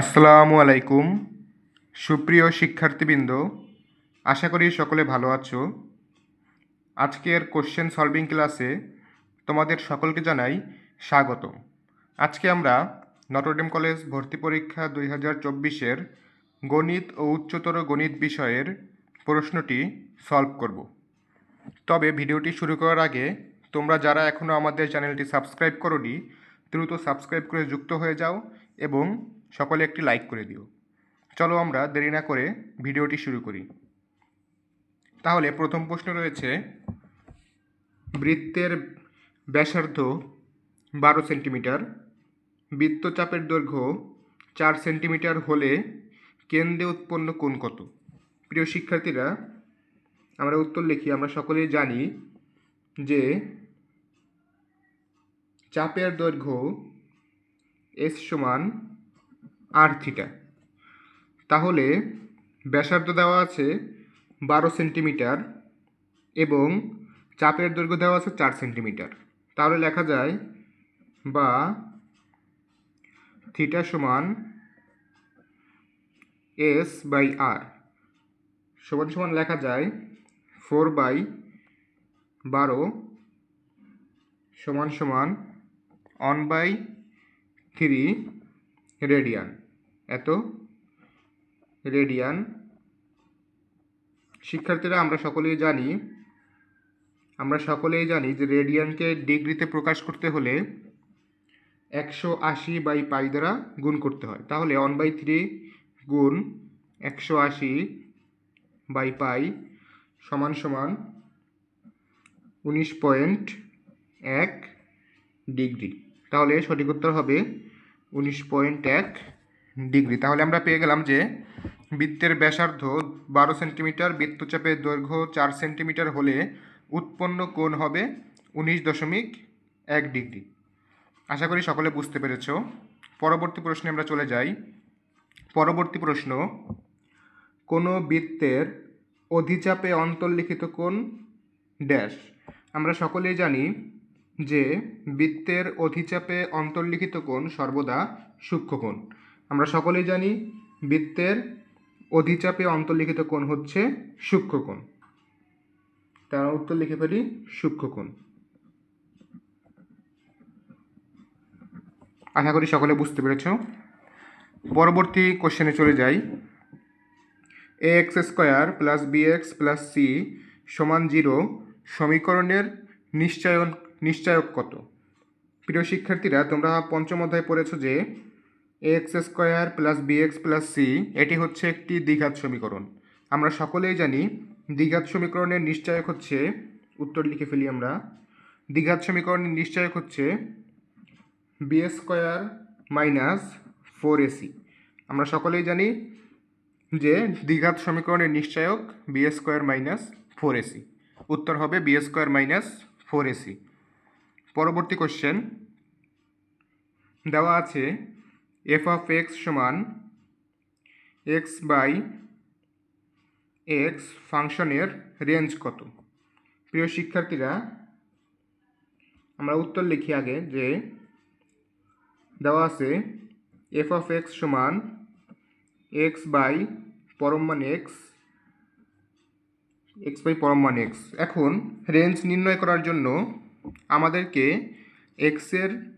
আসসালামু আলাইকুম। সুপ্রিয় শিক্ষার্থীবৃন্দ, আশা করি সকলে ভালো আছো। আজকের কোশ্চেন সলভিং ক্লাসে তোমাদের সকলকে জানাই স্বাগত আজকে আমরা নটরডেম কলেজ ভর্তি পরীক্ষা দুই হাজার চব্বিশের গণিত ও উচ্চতর গণিত বিষয়ের প্রশ্নটি সলভ করব। তবে ভিডিওটি শুরু করার আগে তোমরা যারা এখনও আমাদের চ্যানেলটি সাবস্ক্রাইব করোনি, দ্রুত সাবস্ক্রাইব করে যুক্ত হয়ে যাও এবং সকলে একটি লাইক করে দিও। চলো আমরা দেরি না করে ভিডিওটি শুরু করি। তাহলে প্রথম প্রশ্ন রয়েছে, বৃত্তের ব্যাসার্ধ বারো সেন্টিমিটার, বৃত্তচাপের দৈর্ঘ্য চার সেন্টিমিটার হলে কেন্দ্রে উৎপন্ন কোণ কত? প্রিয় শিক্ষার্থীরা, আমরা উত্তর লিখি, আমরা সকলেই জানি যে চাপের দৈর্ঘ্য এস সমান আর থিটা তাহলে ব্যাসার্ধ দেওয়া আছে বারো সেন্টিমিটার এবং চাপের দৈর্ঘ্য দেওয়া আছে চার সেন্টিমিটার। তাহলে লেখা যায় বা থিটা সমান এস বাই আর সমান সমান লেখা যায় ফোর বাই বারো সমান সমান অন বাই থ্রি রেডিয়ান এত রেডিয়ান। শিক্ষার্থীরা, আমরা সকলেই জানি, আমরা সকলেই জানি যে রেডিয়ানকে ডিগ্রিতে প্রকাশ করতে হলে একশো আশি বাই পাই দ্বারা গুণ করতে হয়। তাহলে ওয়ান বাই থ্রি গুণ একশো আশি বাই পাই সমান সমান উনিশ পয়েন্ট এক ডিগ্রি। তাহলে সঠিক উত্তর হবে উনিশ পয়েন্ট এক ডিগ্রি। তাহলে আমরা পেয়ে গেলাম যে বৃত্তের ব্যাসার্ধ বারো সেন্টিমিটার, বৃত্তচাপের দৈর্ঘ্য চার সেন্টিমিটার হলে উৎপন্ন কোণ হবে উনিশ দশমিক এক ডিগ্রি। আশা করি সকলে বুঝতে পেরেছ। পরবর্তী প্রশ্নে আমরা চলে যাই। পরবর্তী প্রশ্ন, কোনো বৃত্তের অধিচাপে অন্তর্লিখিত কোণ ড্যাশ? আমরা সকলেই জানি যে বৃত্তের অধিচাপে অন্তর্লিখিত কোণ সর্বদা সূক্ষ্মকোণ। আমরা সকলেই জানি বৃত্তের অধিচাপে অন্তর্লিখিত কোণ হচ্ছে সূক্ষ্মকোণ তার উত্তর লিখে ফেলি সূক্ষ্মকোণ আশা করি সকলে বুঝতে পেরেছ। পরবর্তী কোশ্চেনে চলে যাই। A X square plus B X plus C সমান জিরো সমীকরণের নিশ্চয়ন, নিশ্চয়ক কত? প্রিয় শিক্ষার্থীরা, তোমরা পঞ্চম অধ্যায় পড়েছো যে X square plus B X plus C এটি হচ্ছে একটি দ্বিঘাত সমীকরণ। আমরা সকলেই জানি দ্বিঘাত সমীকরণের নিশ্চয়ক হচ্ছে, উত্তর লিখে ফেলি আমরা, দ্বিঘাত সমীকরণের নিশ্চয়ক হচ্ছে B square minus four AC আমরা সকলেই জানি যে দ্বিঘাত সমীকরণের নিশ্চয়ক B square minus four AC উত্তর হবে B square minus four AC পরবর্তী কোশ্চেন দেওয়া আছে এফ অফ এক্স সমান এক্স বাই এক্স ফাংশনের রেঞ্জ কত? প্রিয় শিক্ষার্থীরা, আমরা উত্তর লিখি আগে যে দেওয়া আছে এফ অফ এক্স সমান এক্স বাই পরমান এক্স এক্স বাই পরমান এক্স এখন রেঞ্জ নির্ণয় করার জন্য আমাদেরকে এক্সের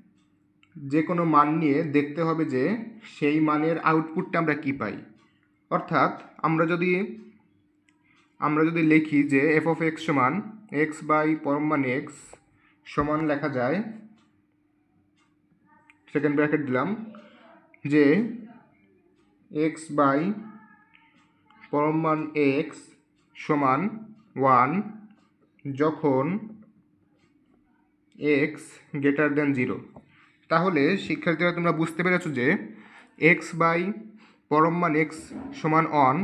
যে কোনো মান নিয়ে দেখতে হবে যে সেই মানের আউটপুটটা আমরা কী পাই। অর্থাৎ আমরা যদি আমরা যদি লিখি যে এফ অফ এক্স সমান এক্স বাই পরম মান এক্স সমান লেখা যায় সেকেন্ড ব্র্যাকেট দিলাম, যে এক্স বাই পরমান এক্স সমান ওয়ান যখন এক্স গ্রেটার দেন জিরো তাহলে, শিক্ষার্থীরা, তোমরা বুঝতে পেরেছ যে এক্স বাই পরম মান এক্স সমান অন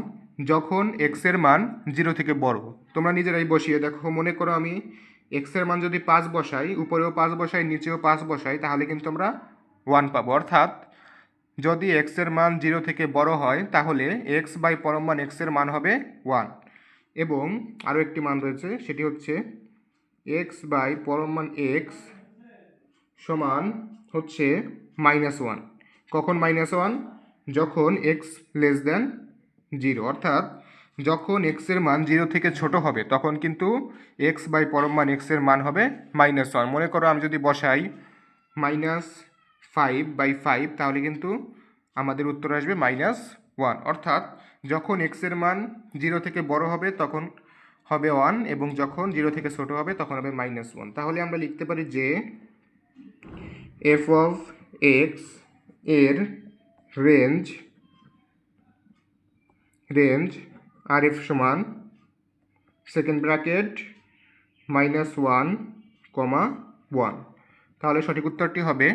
যখন এক্সের মান জিরো থেকে বড়। তোমরা নিজেরাই বসিয়ে দেখো, মনে করো আমি এক্সের মান যদি পাঁচ বসাই, উপরেও পাঁচ বসাই, নিচেও পাঁচ বসাই, তাহলে কিন্তু আমরা ওয়ান পাবো। অর্থাৎ, যদি এক্সের মান জিরো থেকে বড় হয়, তাহলে এক্স বাই পরম মান এক্সের মান হবে ওয়ান এবং আরও একটি মান রয়েছে, সেটি হচ্ছে এক্স বাই পরম মান এক্স সমান হচ্ছে মাইনাস ওয়ান কখন মাইনাস ওয়ান যখন এক্স লেস দেন জিরো অর্থাৎ যখন এক্সের মান জিরো থেকে ছোট হবে, তখন কিন্তু এক্স বাই পরম মান এক্সের মান হবে মাইনাস ওয়ান মনে করো আমি যদি বসাই মাইনাস ফাইভ বাই ফাইভ তাহলে কিন্তু আমাদের উত্তর আসবে মাইনাস ওয়ান অর্থাৎ যখন এক্সের মান জিরো থেকে বড় হবে, তখন হবে ওয়ান এবং যখন জিরো থেকে ছোট হবে, তখন হবে মাইনাস ওয়ান তাহলে আমরা লিখতে পারি যে এফ অফ এক্সের রেঞ্জ রেঞ্জ আর এফ সমান second bracket minus one comma one তাহলে সঠিক উত্তরটি হবে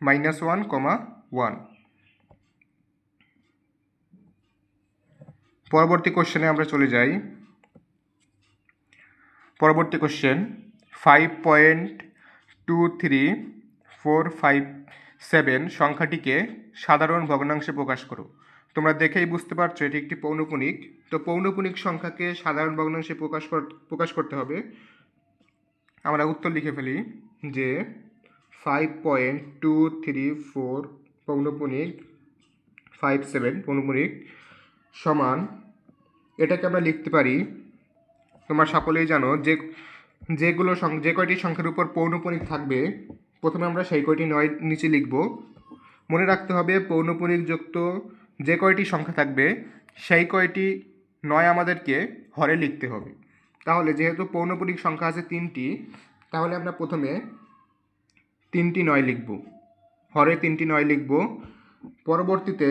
মাইনাস ওয়ান কমা ওয়ান পরবর্তী কোশ্চেনে আমরা চলে যাই। পরবর্তী question five point two three four five seven সংখ্যাটিকে সাধারণ ভগ্নাংশে প্রকাশ করো। তোমরা দেখেই বুঝতে পারছ, এটি একটি পৌনপুনিক তো পৌনপুনিক সংখ্যাকে সাধারণ ভগ্নাংশে প্রকাশ প্রকাশ করতে হবে। আমরা উত্তর লিখে ফেলি যে five point two three four পৌনপুনিক five seven পৌনপুনিক সমান, এটাকে আমরা লিখতে পারি, তোমরা সকলেই জানো যে, যেগুলো যে কয়টি সংখ্যার উপর পৌনপুনিক থাকবে প্রথমে আমরা সেই কয়টি নয় নিচে লিখব। মনে রাখতে হবে পৌনপুনিক যুক্ত যে কয়টি সংখ্যা থাকবে, সেই কয়টি নয় আমাদেরকে হরে লিখতে হবে। তাহলে যেহেতু পৌনপুনিক সংখ্যা আছে তিনটি, তাহলে আমরা প্রথমে তিনটি নয় লিখব। হরে তিনটি নয় লিখব। পরবর্তীতে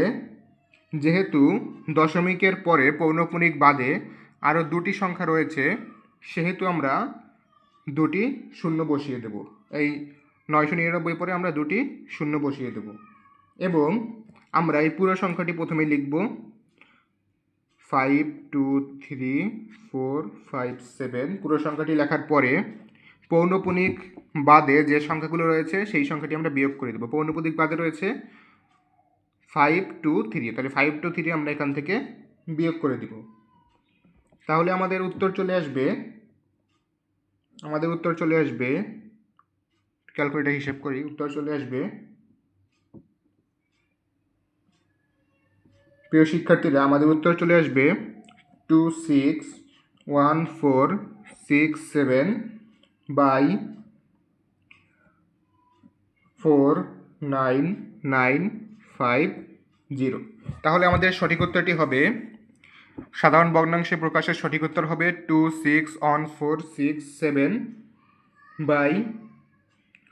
যেহেতু দশমিকের পরে পৌনপুনিক বাদে আরও দুটি সংখ্যা রয়েছে, সেহেতু আমরা দুটি শূন্য বসিয়ে দেব। এই নয়শো নিরানব্বই পরে আমরা দুটি শূন্য বসিয়ে দেব। এবং আমরা এই পুরো সংখ্যাটি প্রথমে লিখব। Five two three four five seven পুরো সংখ্যাটি লেখার পরে পৌনপুনিক বাদে যে সংখ্যাগুলো রয়েছে সেই সংখ্যাটি আমরা বিয়োগ করে দেবো। পৌনপুনিক বাদে রয়েছে ফাইভ টু থ্রি তাহলে ফাইভ টু থ্রি আমরা এখান থেকে বিয়োগ করে দিব। তাহলে আমাদের উত্তর চলে আসবে। আমাদের উত্তর চলে আসবে ক্যালকুলেটার হিসেব করি, উত্তর চলে আসবে। প্রিয় শিক্ষার্থীরা, আমাদের উত্তর চলে আসবে two six one four six seven by four nine nine five zero তাহলে আমাদের সঠিক উত্তরটি হবে, সাধারণ ভগ্নাংশে প্রকাশের সঠিক উত্তর হবে two six one four six seven by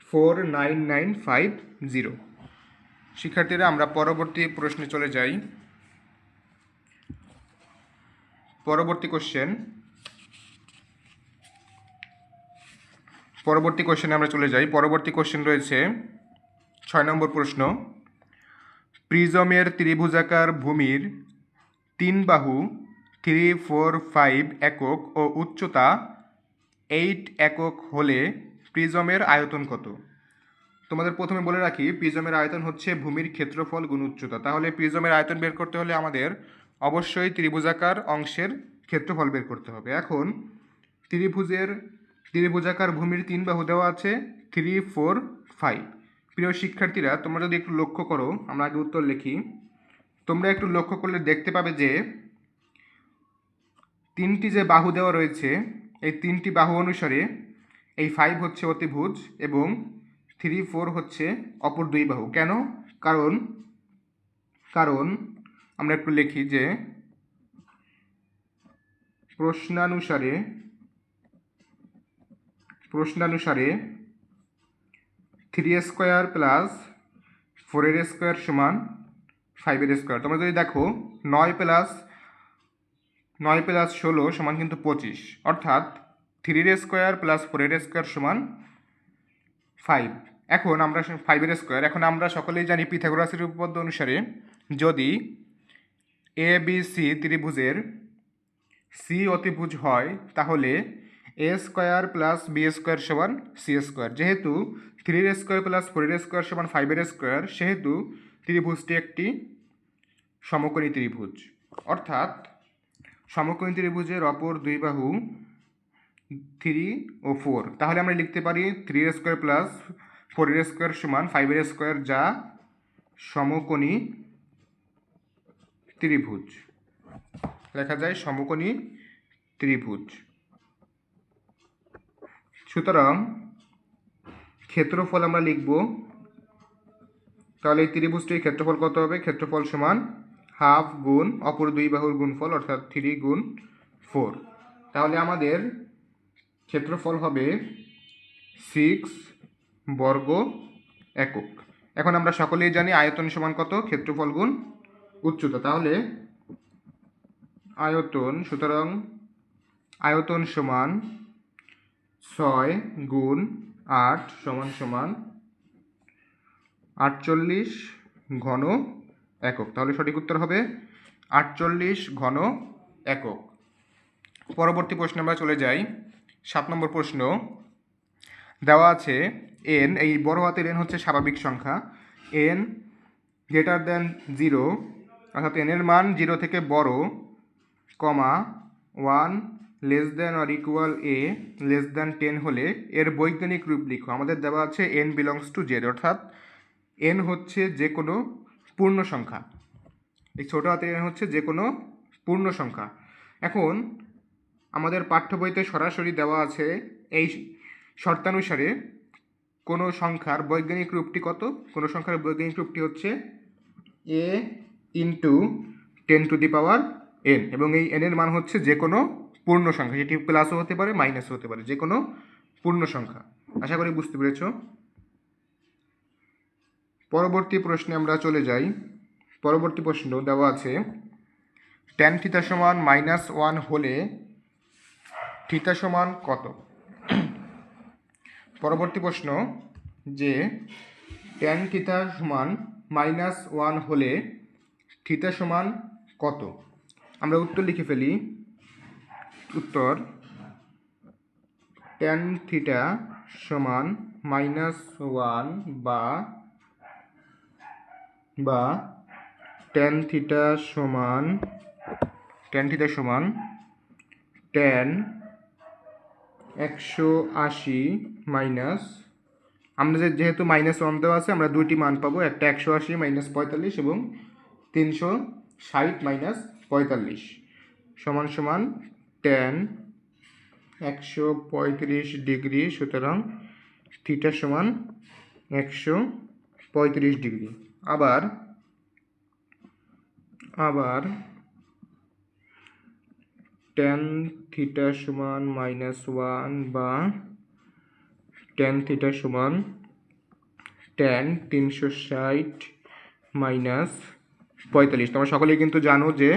four nine nine five zero শিক্ষার্থীরা, আমরা পরবর্তী প্রশ্নে চলে যাই। পরবর্তী কোশ্চেন পরবর্তী কোশ্চেনে আমরা চলে যাই। পরবর্তী কোশ্চেন রয়েছে ছয় নম্বর প্রশ্ন। প্রিজমের ত্রিভুজাকার ভূমির তিন বাহু থ্রি ফোর ফাইভ একক ও উচ্চতা এইট একক হলে প্রিজমের আয়তন কত? তোমাদের প্রথমে বলে রাখি, প্রিজমের আয়তন হচ্ছে ভূমির ক্ষেত্রফল গুণ উচ্চতা। তাহলে প্রিজমের আয়তন বের করতে হলে আমাদের অবশ্যই ত্রিভুজাকার অংশের ক্ষেত্রফল বের করতে হবে। এখন, ত্রিভুজের, ত্রিভুজাকার ভূমির তিন বাহু দেওয়া আছে, থ্রি, ফোর, ফাইভ। প্রিয় শিক্ষার্থীরা, তোমরা যদি একটু লক্ষ্য করো, আমরা আগে উত্তর লিখি। তোমরা একটু লক্ষ্য করলে দেখতে পাবে যে, তিনটি যে বাহু দেওয়া রয়েছে, এই তিনটি বাহু অনুসারে এই ফাইভ হচ্ছে অতিভুজ এবং থ্রি ফোর হচ্ছে অপর দুই বাহু। কেন? কারণ কারণ আমরা একটু লিখি যে প্রশ্নানুসারে প্রশ্নানুসারে থ্রি স্কোয়ার প্লাস ফোরের স্কোয়ার সমান ফাইভের স্কোয়ার তোমরা যদি দেখো, নয় প্লাস নয় প্লাস ষোলো সমান কিন্তু পঁচিশ। অর্থাৎ থ্রির স্কোয়ার প্লাস ফোরের স্কোয়ার সমান ফাইভ। এখন আমরা ফাইভের স্কোয়ার, এখন আমরা সকলেই জানি পিথাগোরাসের উপপাদ্য অনুসারে যদি এ বি সি ত্রিভুজের সি অতিভুজ হয়, তাহলে A square plus B square সমান সি স্কোয়ার। যেহেতু থ্রির স্কোয়ার প্লাস ফোরের স্কোয়ার সমান ফাইভের স্কোয়ার, সেহেতু ত্রিভুজটি একটি সমকোণী ত্রিভুজ। অর্থাৎ সমকোণী ত্রিভুজের অপর দুই বাহু থ্রি ও ফোর। তাহলে আমরা লিখতে পারি থ্রি এর স্কোয়ার প্লাস ফোরের স্কোয়ার সমান ফাইভের স্কোয়ার যা সমকোণী ত্রিভুজ। লেখা যায় সমকোণী ত্রিভুজ। সুতরাং ক্ষেত্রফল আমরা লিখব। তাহলে এই ত্রিভুজটির ক্ষেত্রফল কত হবে? ক্ষেত্রফল সমান হাফ গুণ অপর দুই বাহুর গুণফল অর্থাৎ থ্রি গুণ ফোর তাহলে আমাদের ক্ষেত্রফল হবে সিক্স বর্গ একক। এখন আমরা সকলেই জানি আয়তন সমান কত? ক্ষেত্রফল গুণ উচ্চতা। তাহলে আয়তন, সুতরাং আয়তন সমান ছয় গুণ আট সমান সমান আটচল্লিশ ঘন একক। তাহলে সঠিক উত্তর হবে আটচল্লিশ ঘন একক। পরবর্তী প্রশ্নে আমরা চলে যাই। সাত নম্বর প্রশ্ন। দেওয়া আছে এন এই বড় হাতের এন হচ্ছে স্বাভাবিক সংখ্যা। এন গ্রেটার দেন জিরো অর্থাৎ এনের মান জিরো থেকে বড় comma one less than or equal A less than ten হলে এর বৈজ্ঞানিক রূপ লিখো। আমাদের দেওয়া আছে এন বিলংস টু জেড অর্থাৎ এন হচ্ছে যে কোনো পূর্ণ সংখ্যা। এই ছোটো হাতের এন হচ্ছে যে কোনো পূর্ণ সংখ্যা। এখন আমাদের পাঠ্য বইতে সরাসরি দেওয়া আছে এই শর্তানুসারে কোনো সংখ্যার বৈজ্ঞানিক রূপটি কত? কোনো সংখ্যার বৈজ্ঞানিক রূপটি হচ্ছে A into ten to the power N এবং এই এনের মান হচ্ছে যে কোনো পূর্ণ সংখ্যা সেটি প্লাসও হতে পারে মাইনাসও হতে পারে যে কোনো পূর্ণ সংখ্যা। আশা করি বুঝতে পেরেছ? পরবর্তী প্রশ্নে আমরা চলে যাই। পরবর্তী প্রশ্ন দেওয়া আছে টেন থিতা সমান মাইনাস ওয়ান হলে থিতা সমান কত? পরবর্তী প্রশ্ন, যে টেন থিতা সমান মাইনাস ওয়ান হলে থিতা সমান কত? আমরা উত্তর লিখে ফেলি। উত্তর টেন থিটা সমান মাইনাস ওয়ান বা বা টেন থিটা সমান টেন থিটা সমান টেন একশো আশি মাইনাস, আমরা যে যেহেতু মাইনাস ওয়ান দেওয়া আছে, আমরা দুইটি মান পাবো, একটা একশো আশি মাইনাস পঁয়তাল্লিশ এবং তিনশো ষাট মাইনাস পঁয়তাল্লিশ। সমান সমান টেন একশো পঁয়ত্রিশ ডিগ্রি, সুতরাং থিটা সমান একশো পঁয়ত্রিশ ডিগ্রি। আবার আবার টেন থিটা সমান মাইনাস ওয়ান বা টেন থিটা সমান টেন তিনশো ষাট মাইনাস পঁয়তাল্লিশ। তোমরা সকলেই কিন্তু জানো যে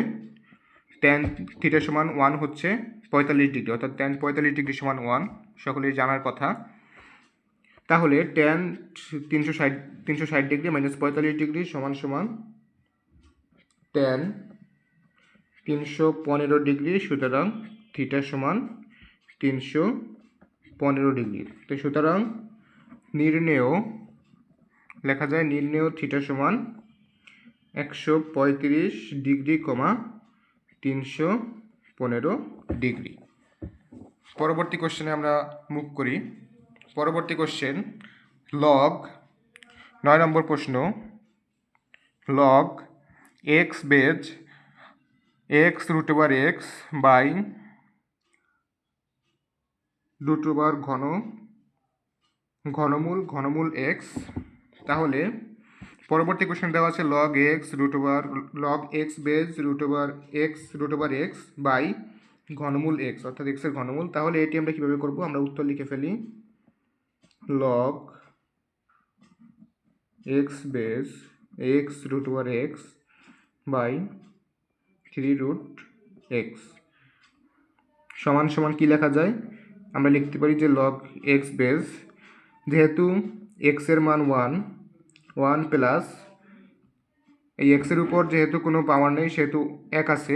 টেন থিটা সমান ওয়ান হচ্ছে পঁয়তাল্লিশ ডিগ্রি, অর্থাৎ টেন পঁয়তাল্লিশ ডিগ্রি সমান ওয়ান সকলেই জানার কথা। তাহলে টেন তিনশো ষাট তিনশো ষাট ডিগ্রি মাইনাস পঁয়তাল্লিশ ডিগ্রি সমান সমান টেন তিনশো পনেরো ডিগ্রি সুতরাং থিটা সমান তিনশো পনেরো ডিগ্রি। তো সুতরাং নির্ণেয়, লেখা যায় নির্ণেয় থিটা সমান একশো পঁয়ত্রিশ ডিগ্রি কমা তিনশো পনেরো ডিগ্রি। পরবর্তী কোশ্চেনে আমরা মুখ করি। পরবর্তী কোশ্চেন লগ নয় নম্বর প্রশ্ন log X base X root over X by root over ঘন, ঘনমূল ঘনমূল এক্স তাহলে পরবর্তী কোশ্চেন দেওয়া আছে log X root over log X base root over X root over X by ঘনমূল X অর্থাৎ এক্সের ঘনমূল। তাহলে এটি আমরা কীভাবে করব? আমরা উত্তর লিখে ফেলি। Log X base X root over X by three root X. সমান সমান কী লেখা যায়? আমরা লিখতে পারি যে লগ এক্স বেজ যেহেতু এক্সের মান ওয়ান ওয়ান প্লাস এই এক্সের উপর যেহেতু কোনো পাওয়ার নেই, সেহেতু এক আছে,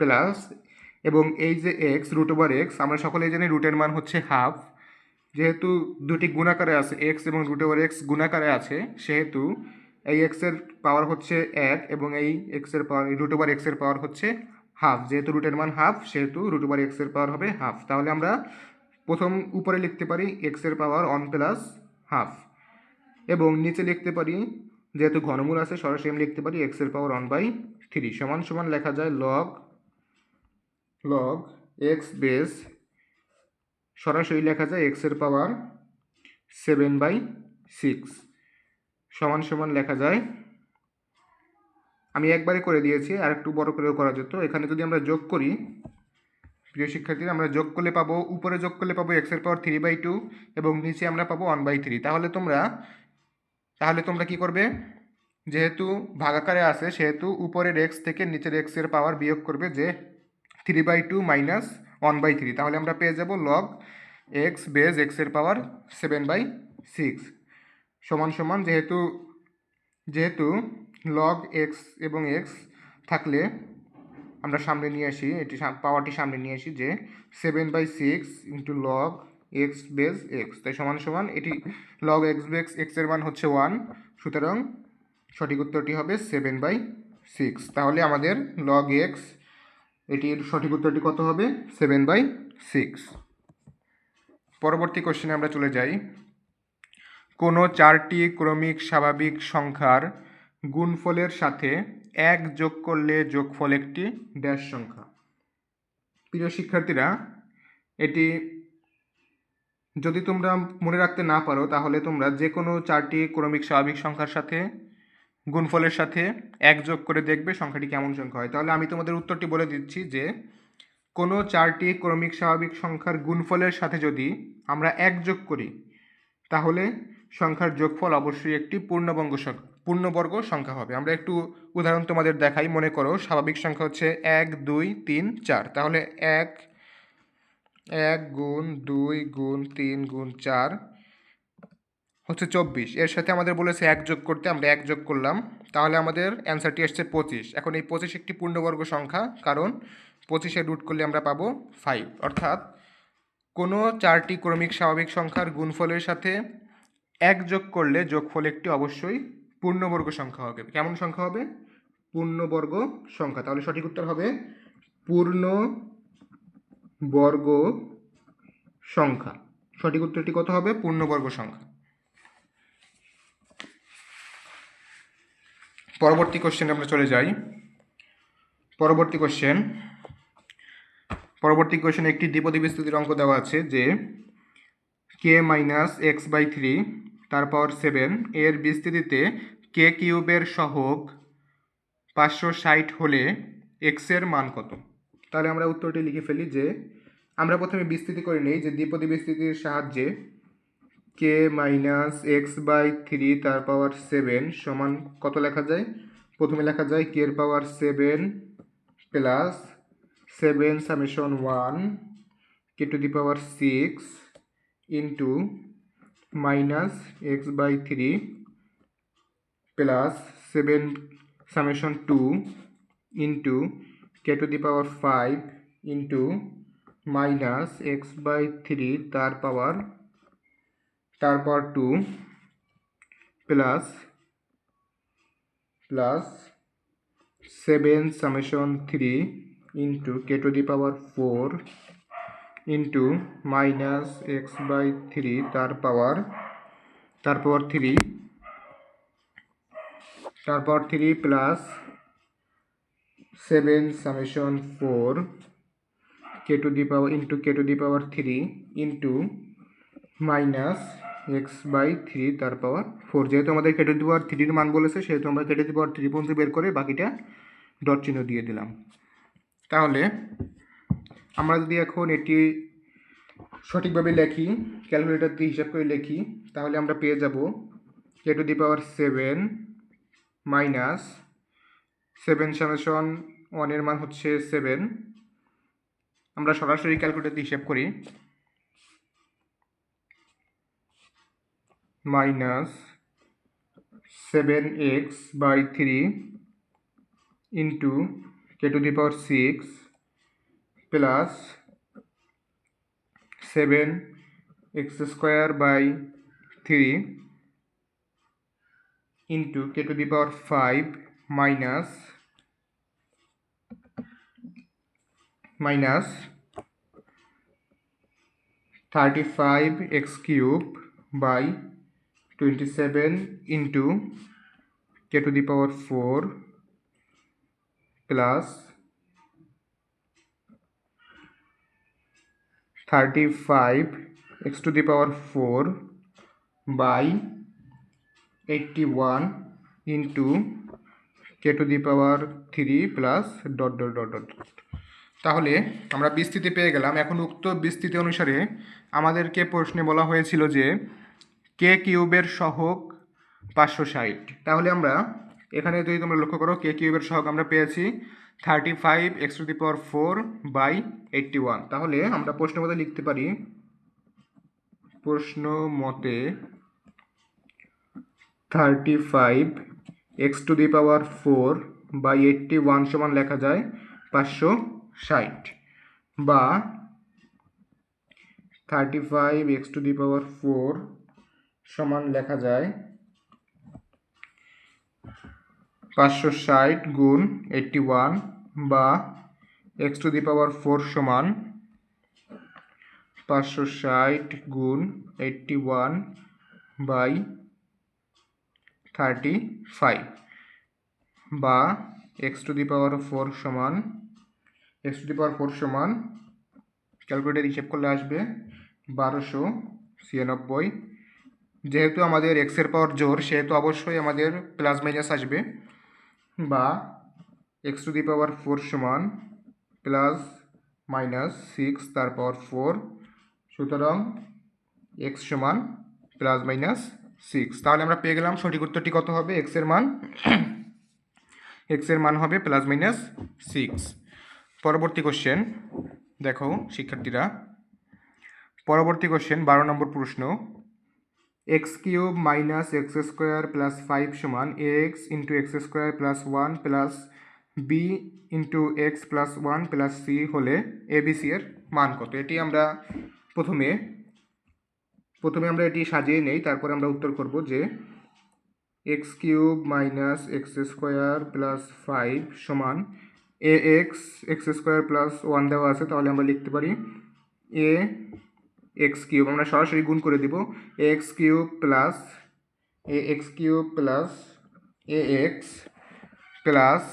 প্লাস এবং এই যে এক্স রুট ওভার এক্স, আমরা সকলেই জানি রুটের মান হচ্ছে হাফ। যেহেতু দুটি গুণাকারে আছে, এক্স এবং রুট ওভার এক্স গুণাকারে আছে, সেহেতু এই এক্সের পাওয়ার হচ্ছে এক এবং এই এক্সের পাওয়ার রুট ওভার এক্সের পাওয়ার হচ্ছে হাফ যেহেতু রুটের মান হাফ সেহেতু রুট ওভার এক্সের পাওয়ার হবে হাফ তাহলে আমরা প্রথম উপরে লিখতে পারি এক্সের পাওয়ার ওয়ান প্লাস হাফ এবং নিচে লিখতে পারি, যেহেতু ঘনমূল আছে, সরাসরি আমি লিখতে পারি এক্সের পাওয়ার ওয়ান বাই থ্রি সমান সমান লেখা যায় লগ লগ এক্স বেস সরাসরি লেখা যায় এক্সের পাওয়ার সেভেন বাই সিক্স সমান সমান লেখা যায়। আমি একবারে করে দিয়েছি, আর একটু বড় করেও করা যেত। এখানে যদি আমরা যোগ করি, প্রিয় শিক্ষার্থীরা, আমরা যোগ করলে পাবো, উপরে যোগ করলে পাবো এক্সের পাওয়ার থ্রি বাই টু এবং নিচে আমরা পাবো ওয়ান বাই থ্রি তাহলে তোমরা তাহলে তোমরা কি করবে? যেহেতু ভাগাকারে আছে, সেহেতু উপরের এক্স থেকে নিচের এক্সের পাওয়ার বিয়োগ করবে যে three by two minus one by three তাহলে আমরা পেয়ে যাব লগ এক্স বেজ এক্সের পাওয়ার সেভেন বাই সিক্স সমান সমান যেহেতু যেহেতু লগ এক্স এবং এক্স থাকলে আমরা সামনে নিয়ে আসি, এটি পাওয়ারটি সামনে নিয়ে আসি যে seven by six into log X base X তাই সমান সমান এটি লগ এক্স বেক্স এক্সের মান হচ্ছে ওয়ান সুতরাং সঠিক উত্তরটি হবে সেভেন বাই সিক্স তাহলে আমাদের লগ এক্স এটির সঠিক উত্তরটি কত হবে? সেভেন বাই সিক্স পরবর্তী কোশ্চেনে আমরা চলে যাই। কোনো চারটি ক্রমিক স্বাভাবিক সংখ্যার গুণফলের সাথে এক যোগ করলে যোগফল একটি ড্যাশ সংখ্যা। প্রিয় শিক্ষার্থীরা, এটি যদি তোমরা মনে রাখতে না পারো, তাহলে তোমরা যে কোনো চারটি ক্রমিক স্বাভাবিক সংখ্যার সাথে, গুণফলের সাথে এক যোগ করে দেখবে সংখ্যাটি কেমন সংখ্যা হয়। তাহলে আমি তোমাদের উত্তরটি বলে দিচ্ছি যে, কোনো চারটি ক্রমিক স্বাভাবিক সংখ্যার গুণফলের সাথে যদি আমরা এক যোগ করি, তাহলে সংখ্যার যোগফল অবশ্যই একটি পূর্ণবঙ্গ সংখ্যা, পূর্ণবর্গ সংখ্যা হবে। আমরা একটু উদাহরণ তোমাদের দেখাই, মনে করো স্বাভাবিক সংখ্যা হচ্ছে এক, দুই, তিন, চার। তাহলে এক এক গুণ দুই গুণ তিন গুণ চার হচ্ছে চব্বিশ। এর সাথে আমাদের বলেছে এক যোগ করতে, আমরা এক যোগ করলাম। তাহলে আমাদের অ্যান্সারটি আসছে পঁচিশ। এখন এই পঁচিশ একটি পূর্ণবর্গ সংখ্যা, কারণ পঁচিশে রুট করলে আমরা পাবো ফাইভ অর্থাৎ কোনো চারটি ক্রমিক স্বাভাবিক সংখ্যার গুণফলের সাথে এক যোগ করলে যোগফল একটি অবশ্যই পূর্ণবর্গ সংখ্যা হবে। কেমন সংখ্যা হবে? পূর্ণবর্গ সংখ্যা। তাহলে সঠিক উত্তর হবে পূর্ণ বর্গ সংখ্যা। সঠিক উত্তরটি কত হবে? পূর্ণবর্গ সংখ্যা। পরবর্তী কোশ্চেনে আমরা চলে যাই। পরবর্তী কোশ্চেন পরবর্তী কোশ্চেনে একটি দ্বিপদী বিস্তৃতির অঙ্ক দেওয়া আছে যে K minus X by three, তার পাওয়ার সেভেন। এর বিস্তৃতিতে কে কিউবের সহগ পাঁচশো ষাট হলে এক্সের মান কত? তাহলে আমরা উত্তরটি লিখে ফেলি যে, আমরা প্রথমে বিস্তৃতি করে নিই যে দ্বিপদী বিস্তৃতির সাহায্যে K minus X by three, তার পাওয়ার সেভেন সমান কত লেখা যায়? প্রথমে লেখা যায় কে এর power seven plus seven summation one, K to the power six into minus X by three plus seven summation two into K to the power five into minus X by three তার power তার power two plus plus seven summation three into K to the power four into minus X by three তার power তার power three তার power three plus seven summation four K to the power into K to the power three into minus X by three তার power four যেহেতু আমাদের কে to the পাওয়ার থ্রির মান বলেছে, সেহেতু আমরা কে টু দি পাওয়ার থ্রি পর্যন্ত বের করে বাকিটা ডট চিহ্ন দিয়ে দিলাম। তাহলে আমরা যদি এখন এটি সঠিকভাবে লিখি ক্যালকুলেটর দিয়ে হিসাব করে লিখি, তাহলে আমরা পেয়ে যাব K to the power seven minus seven summation ওয়ানের মান হচ্ছে সেভেন। আমরা সরাসরি ক্যালকুলেটর দিয়ে হিসাব করি। Minus seven X by three into K to the power six plus seven X square by three into K to the power five minus minus thirty five X cube by twenty seven into K to the power four plus thirty five X to the power four by eighty one into K to the power three plus dot dot dot dot তাহলে আমরা বিস্তৃতি পেয়ে গেলাম। এখন উক্ত বিস্তৃতি অনুসারে আমাদেরকে প্রশ্নে বলা হয়েছিল যে কে কিউবের সহগ পাঁচশো ষাট। তাহলে আমরা এখানে যদি তোমরা লক্ষ্য করো কে কিউবের সহগ আমরা পেয়েছি thirty five X to the power four by eighty one তাহলে আমরা প্রশ্ন মতে লিখতে পারি, প্রশ্ন মতে thirty five X to the power four by eighty one সমান লেখা যায় পাঁচশো ষাট। বা thirty five X to the power four সমান লেখা যায় পাঁচশো ষাট গুণ এইটটি ওয়ান বা X to the power four সমান পাঁচশো ষাট গুণ eighty one by thirty five বা X to the power four সমান, X to the power four সমান, ক্যালকুলেটার হিসেব করলে আসবে বারোশো ছিয়ানব্বই। যেহেতু আমাদের এক্সের পাওয়ার জোর, সেহেতু অবশ্যই আমাদের প্লাস মাইনাস আসবে। বা X to the power four সমান প্লাস মাইনাস সিক্স তার পাওয়ার ফোর সুতরাং এক্স সমান প্লাস মাইনাস সিক্স তাহলে আমরা পেয়ে গেলাম সঠিক উত্তরটি কত হবে? এক্সের মান এক্সের মান হবে প্লাস মাইনাস সিক্স পরবর্তী কোশ্চেন দেখো শিক্ষার্থীরা। পরবর্তী কোশ্চেন বারো নম্বর প্রশ্ন। X cube minus X square plus five সমান A X into X square plus one plus B into X plus one plus C হলে এবিসি এর মান কত? এটি আমরা প্রথমে প্রথমে আমরা এটি সাজিয়ে নেই, তারপরে আমরা উত্তর করব যে X cube minus X square plus five সমান A X X square plus one দেওয়া আছে, তাহলে আমরা লিখতে পারি এ এক্স কিউব, আমরা সরাসরি গুণ করে দিব। A X cube plus A X cube plus A X plus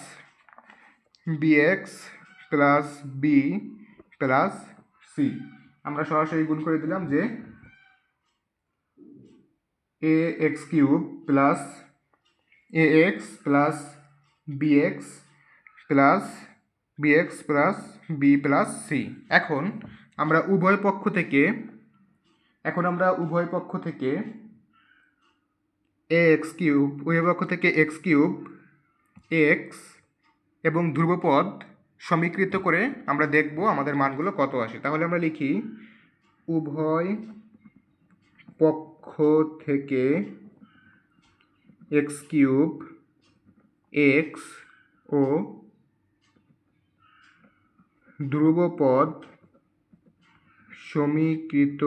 B X plus B plus C. আমরা সরাসরি গুণ করে দিলাম যে A X cube plus A X plus B X plus B X plus B plus C. এখন আমরা উভয় পক্ষ থেকে এখন আমরা উভয় পক্ষ থেকে এক্স কিউব, উভয় পক্ষ থেকে এক্স কিউব, এক্স এবং ধ্রুবপদ সমীকৃত করে আমরা দেখব আমাদের মানগুলো কত আসে। তাহলে আমরা লিখি, উভয় পক্ষ থেকে এক্স কিউব, এক্স ও ধ্রুবপদ সমীকৃত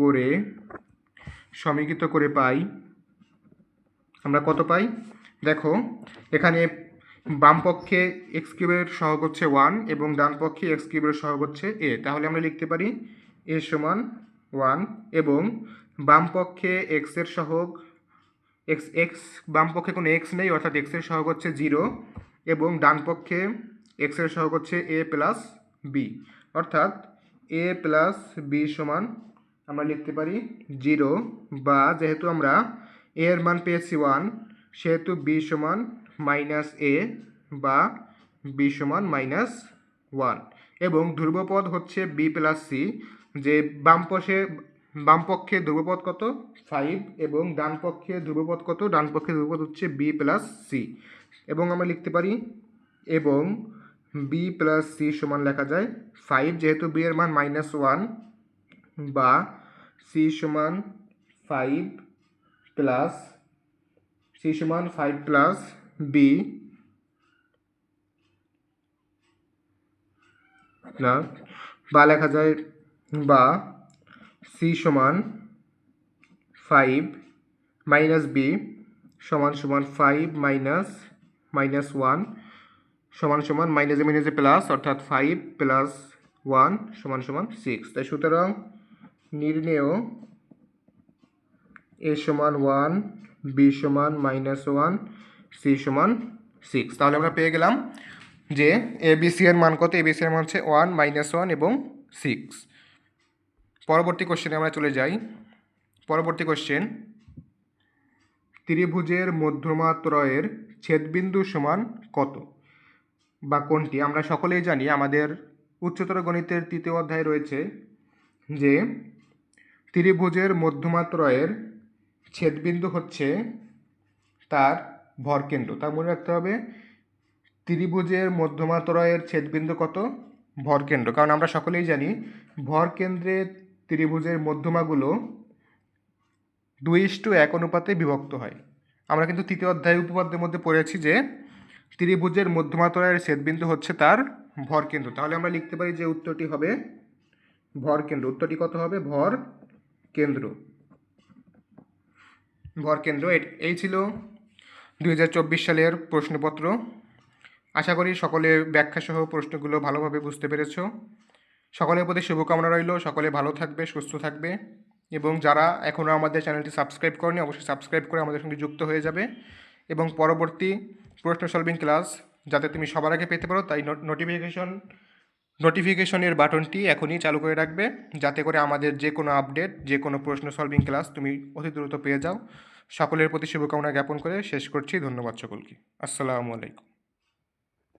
করে, সমীকৃত করে পাই। আমরা কত পাই? দেখো, এখানে বামপক্ষে এক্স কিউবের সহগ হচ্ছে ওয়ান এবং ডান পক্ষে এক্স কিউবের সহগ হচ্ছে এ তাহলে আমরা লিখতে পারি এ সমান ওয়ান এবং বাম পক্ষে এক্সের সহগ এক্স এক্স বাম পক্ষে কোনো এক্স নেই, অর্থাৎ এক্সের সহগ হচ্ছে জিরো এবং ডান পক্ষে এক্সের সহগ হচ্ছে এ প্লাস বি অর্থাৎ এ প্লাস বি সমান আমরা লিখতে পারি জিরো বা যেহেতু আমরা এ এর মান পেয়েছি ওয়ান, সেহেতু বি সমান মাইনাস এ বা বি সমান মাইনাস ওয়ান। এবং ধ্রুবপদ হচ্ছে বি প্লাস সি, যে বামপশে বামপক্ষে ধ্রুবপদ কত? ফাইভ। এবং ডান পক্ষে ধ্রুবপদ কত? ডান পক্ষে ধ্রুবপদ হচ্ছে বি প্লাস সি। এবং আমরা লিখতে পারি এবং বি প্লাস সি সমান লেখা যায় ফাইভ, যেহেতু বি এর মান মাইনাস ওয়ান বা সি সমান ফাইভ প্লাস সি সমান ফাইভ প্লাস বি না, বা লেখা যায় বা সি সমান ফাইভ মাইনাস বি সমান সমান ফাইভ মাইনাস মাইনাস ওয়ান সমান সমান মাইনাসে মাইনাসে প্লাস অর্থাৎ ফাইভ প্লাস ওয়ান সমান সমান সিক্স তাই সুতরাং নির্ণেয় এ সমান ওয়ান, বি সমান মাইনাস ওয়ান, সি সমান সিক্স। তাহলে আমরা পেয়ে গেলাম যে এ এর মান কত? এ, বি, সি এর মান হচ্ছে ওয়ান মাইনাস ওয়ান এবং সিক্স। পরবর্তী কোশ্চেনে আমরা চলে যাই। পরবর্তী কোশ্চেন। ত্রিভুজের মধ্যমা ত্রয়ের ছেদবিন্দু সমান কত? বা কোনটি? আমরা সকলেই জানি আমাদের উচ্চতর গণিতের তৃতীয় অধ্যায় রয়েছে যে ত্রিভুজের মধ্যমা ত্রয়ের ছেদবিন্দু হচ্ছে তার ভরকেন্দ্র। তা মনে রাখতে হবে, ত্রিভুজের মধ্যমা ত্রয়ের ছেদবিন্দু কত? ভরকেন্দ্র। কারণ আমরা সকলেই জানি, ভরকেন্দ্রে ত্রিভুজের মধ্যমাগুলো দুই ইস্টু এক অনুপাতে বিভক্ত হয়। আমরা কিন্তু তৃতীয় অধ্যায় উপপাদ্যের মধ্যে পড়েছি যে, ত্রিভুজের মধ্যমাত্রায়ের ছেদবিন্দু হচ্ছে তার ভরকেন্দ্র। তাহলে আমরা লিখতে পারি যে উত্তরটি হবে ভরকেন্দ্র। উত্তরটি কত হবে? ভর কেন্দ্র। ভরকেন্দ্র এই ছিল দু হাজার চব্বিশ সালের প্রশ্নপত্র। আশা করি সকলে ব্যাখ্যাসহ প্রশ্নগুলো ভালোভাবে বুঝতে পেরেছ। সকলের প্রতি শুভকামনা রইল। সকলে ভালো থাকবে, সুস্থ থাকবে। এবং যারা এখনও আমাদের চ্যানেলটি সাবস্ক্রাইব করেনি, অবশ্যই সাবস্ক্রাইব করে আমাদের সঙ্গে যুক্ত হয়ে যাবে। এবং পরবর্তী প্রশ্ন সলভিং ক্লাস, যাতে তুমি সবার আগে পেতে পারো, তাই নোটিফিকেশন নোটিফিকেশনের বাটনটি এখনই চালু করে রাখবে, যাতে করে আমাদের যে কোনো আপডেট যে কোনো প্রশ্ন সলভিং ক্লাস তুমি অতি দ্রুত পেয়ে যাও। সকলের প্রতি শুভকামনা জ্ঞাপন করে শেষ করছি। ধন্যবাদ সকলকে। আসসালামু আলাইকুম।